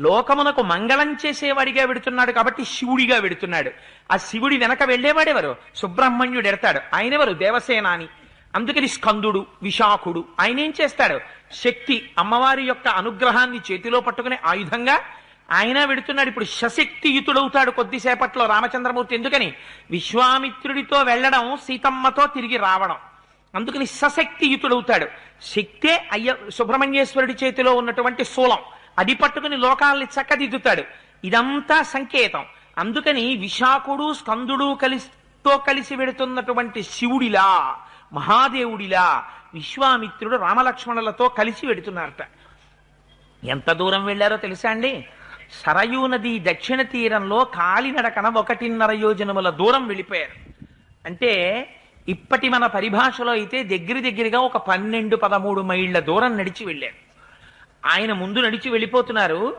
లోకమునకు మంగళం చేసేవాడిగా వెడుతున్నాడు కాబట్టి శివుడిగా వెడుతున్నాడు. ఆ శివుడి వెనక వెళ్ళేవాడెవరు? సుబ్రహ్మణ్యుడు ఎడతాడు ఆయనెవరు? దేవసేనాని. అందుకని స్కందుడు విశాఖుడు. ఆయన ఏం చేస్తాడు? శక్తి అమ్మవారి యొక్క అనుగ్రహాన్ని చేతిలో పట్టుకునే ఆయుధంగా ఆయన వెడుతున్నాడు. ఇప్పుడు సశక్తియుతుడవుతాడు కొద్దిసేపట్లో రామచంద్రమూర్తి. ఎందుకని? విశ్వామిత్రుడితో వెళ్ళడం సీతమ్మతో తిరిగి రావడం. అందుకని సశక్తియుతుడవుతాడు శక్తే అయ్య సుబ్రహ్మణ్యేశ్వరుడి చేతిలో ఉన్నటువంటి శూలం అది పట్టుకుని లోకాల్ని చక్కదిద్దుతాడు. ఇదంతా సంకేతం. అందుకని విశాఖుడు స్కందుడు కలిస్తో కలిసి వెడుతున్నటువంటి శివుడిలా మహాదేవుడిలా విశ్వామిత్రుడు రామలక్ష్మణులతో కలిసి వెడుతున్నారట. ఎంత దూరం వెళ్ళారో తెలుసా అండి? సరయూ నది దక్షిణ తీరంలో కాలినడకన ఒకటిన్నర యోజనముల దూరం వెళ్ళిపోయారు. అంటే ఇప్పటి మన పరిభాషలో అయితే దగ్గర దగ్గరగా ఒక పన్నెండు పదమూడు మైళ్ళ దూరం నడిచి వెళ్ళారు. ఆయన ముందు నడిచి వెళ్ళిపోతున్నారు.